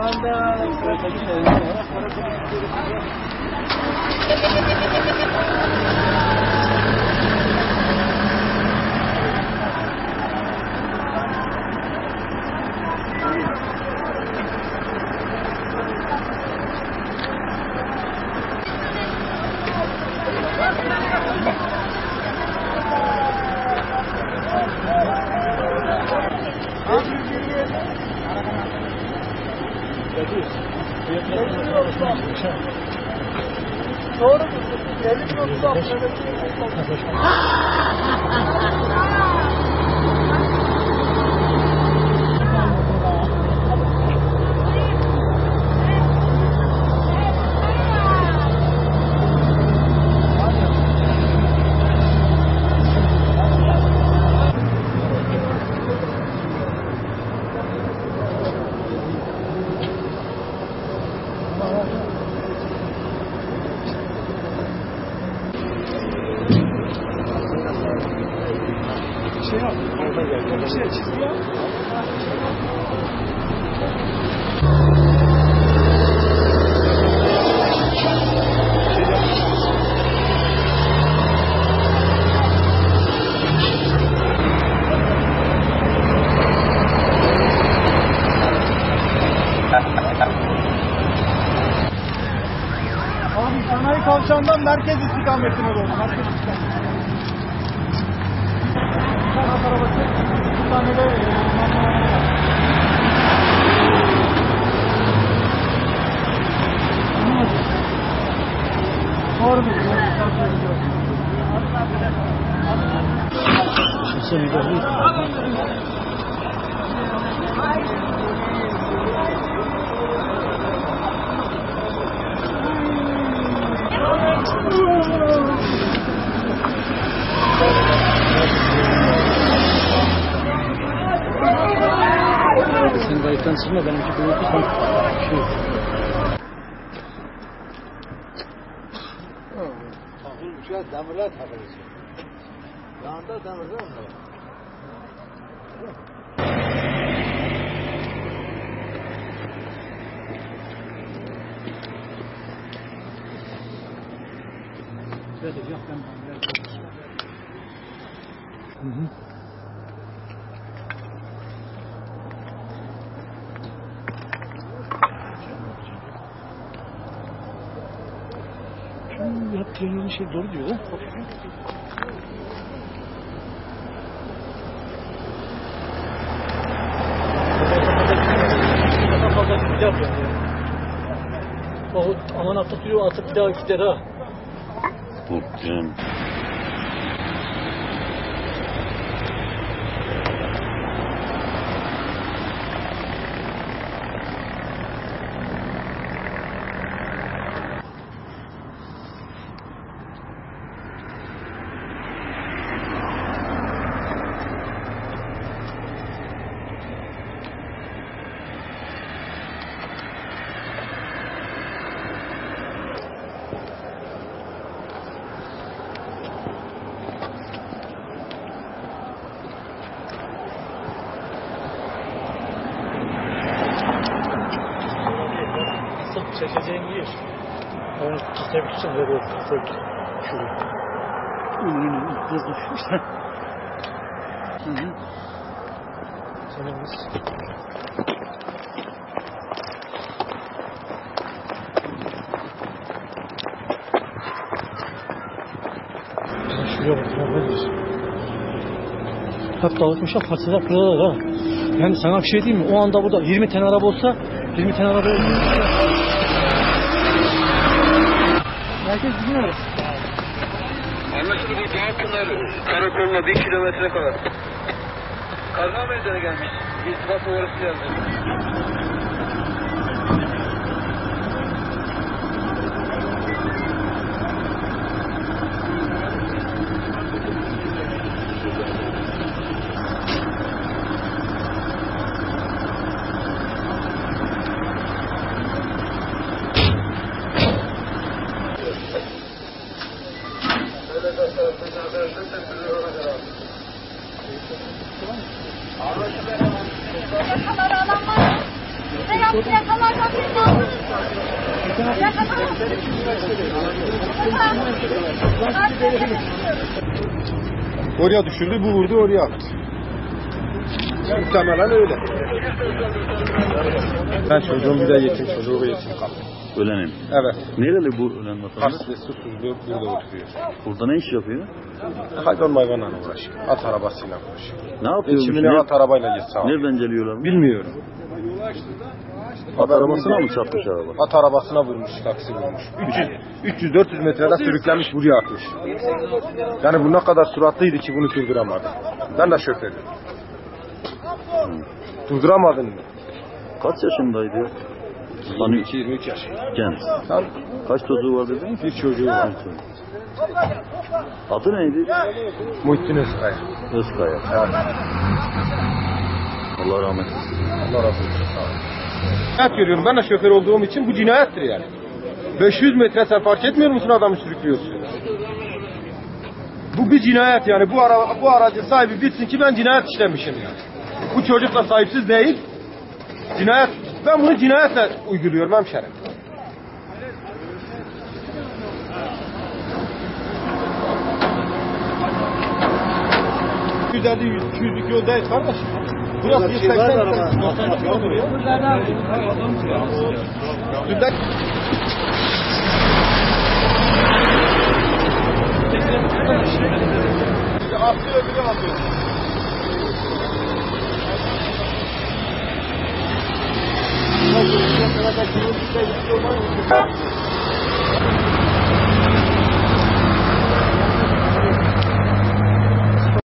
anda Doğru mu? 50 bin otuz şey yok. Abi sanayi kavşağından merkez istikametine doğru. Merkez istikametine. Bir tane at arabası, bir tane de e, Marmara var. Anlamadım. Doğru mu? Doğru. Sen söylüyorsun. Sen müdahale Sen kayıttan silme benimki bulutu sen şey Takılmış ya demirler takılmış. Yanında demirler mi? Şöyle yok ben Hı hı. Şu yaptığın şey doğru diyor lan. aman atıp duruyor atıp bir daha gider ha. Korkacağım. Asıl çekeceğin yer. Onu kitlemek için böyle koyduk. Şuraya. Düşmüşler. Hı hı. Senemiz. Şuraya bak ya ne diyorsun? Hep dağıtmışlar parçalar kırılır ha. Yani sana bir şey diyeyim mi? O anda burada 20 tane araba olsa 20 tane araba Herkes arası. Anlaşıldı Dağpınar karakoluna bir kilometre kadar. Kaza meydana gelmiş. İrtibat numarası plakaları alan var mı? Veya plakalardan birini aldınız mı? Plakadan aldınız mı? Oraya düşürdü, bu vurdu, oraya attı. Muhtemelen öyle. Ben çocuğum bir de yetim çocuğu yetim kaldı. Ölenim. Evet. Nereli bu ölen vatandaş? Kars'ta susuzluğu burada oturuyor. Burada ne iş yapıyor? Hayvan mayvanla uğraşıyor. At arabasıyla uğraşıyor. Ne yapıyormuş? Geçimini Ne- at arabayla geçse. Nereden geliyorlar? Bilmiyorum. At arabasına mı çarpmış araba? At arabasına vurmuş, taksi vurmuş. 300, 300-400 metrede sürüklenmiş buraya atmış. Yani bu ne kadar suratlıydı ki bunu durduramadı. Ben de şoförüm. Durduramadın mı? Kaç yaşındaydı ya? Hani 22-23 yaş. genç. Sen Kaç çocuğu var dedin? bir çocuğu var. Adı neydi? Muhittin Özkaya. Özkaya. Evet. Allah rahmet eylesin. Allah razı olsun. Cinayet görüyorum. Ben de şoför olduğum için bu cinayettir yani. 500 metre sen fark etmiyor musun adamı sürüklüyorsun? Bu bir cinayet yani. Bu, ara, bu aracın sahibi bilsin ki ben cinayet işlemişim yani. Bu çocuk da sahipsiz değil. Cinayet, ben bunu cinayetle uyguluyorum hemşerim. Güzeldi 200'lük yol değil kardeşim. Burası 180 90 yol duruyor. Dünden Atlıyor 形の機械ん。